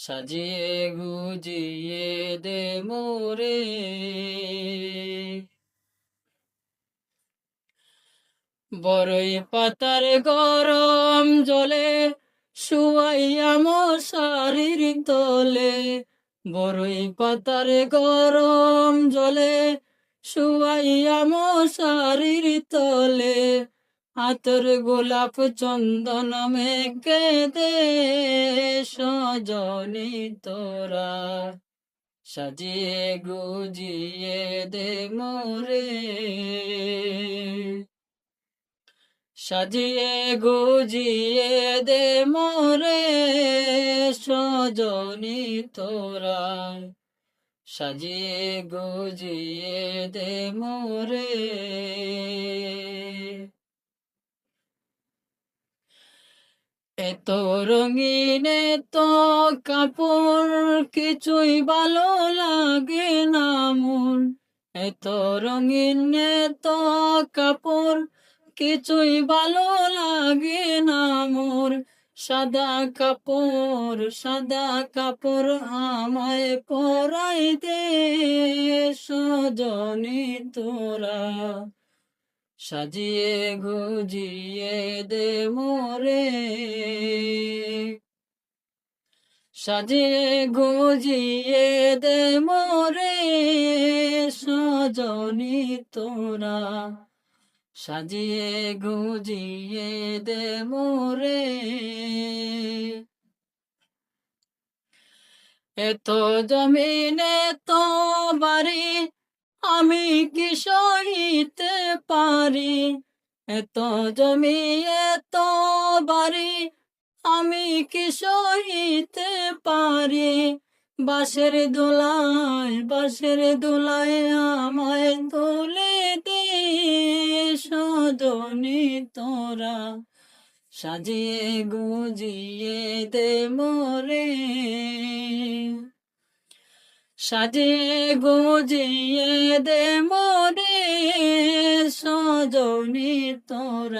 সাজিয়ে গুজিয়ে দে মোরে। বড়ই পাতার গরম জলে শুয়াইয়া মশারির তলে। বড়ই পাতার গরম জলে শুয়াইয়া মশারির তলে। হাতর গোলাপ চন্দন মেঘে দে সজনি তোরা। সাজিয়ে গুজিয়ে দে মোরে। সাজিয়ে গুজিয়ে দে মোরে সজনি তোরা। সাজিয়ে গুজিয়ে দে মোরে। এত রঙিন তো কাপড় কিছুই ভালো লাগে না মন এত রঙিন তো কাপড় কিছুই ভালো লাগে না মোর। সাদা কাপড় সাদা কাপড় আমায় পরাই দে সজনি তোরা। সাজিয়ে গুজিয়ে দে মোরে সাজিয়ে গুজিয়ে দে মোরে সজনি তোরা। সাজিয়ে গুজিয়ে দে মোরে এত জমিনে তো বাড়ি আমি কি সহিতে পারি? এত জমি, এত বাড়ি, আমি কি সহিতে পারি? বাঁশের দোলায় বাঁশের দোলায় আমায় তোলে দে সজনি তোরা। সাজিয়ে গুজিয়ে দে মোরে সাজিয়ে গোজিয়ে দে মরে সজনি তোরা।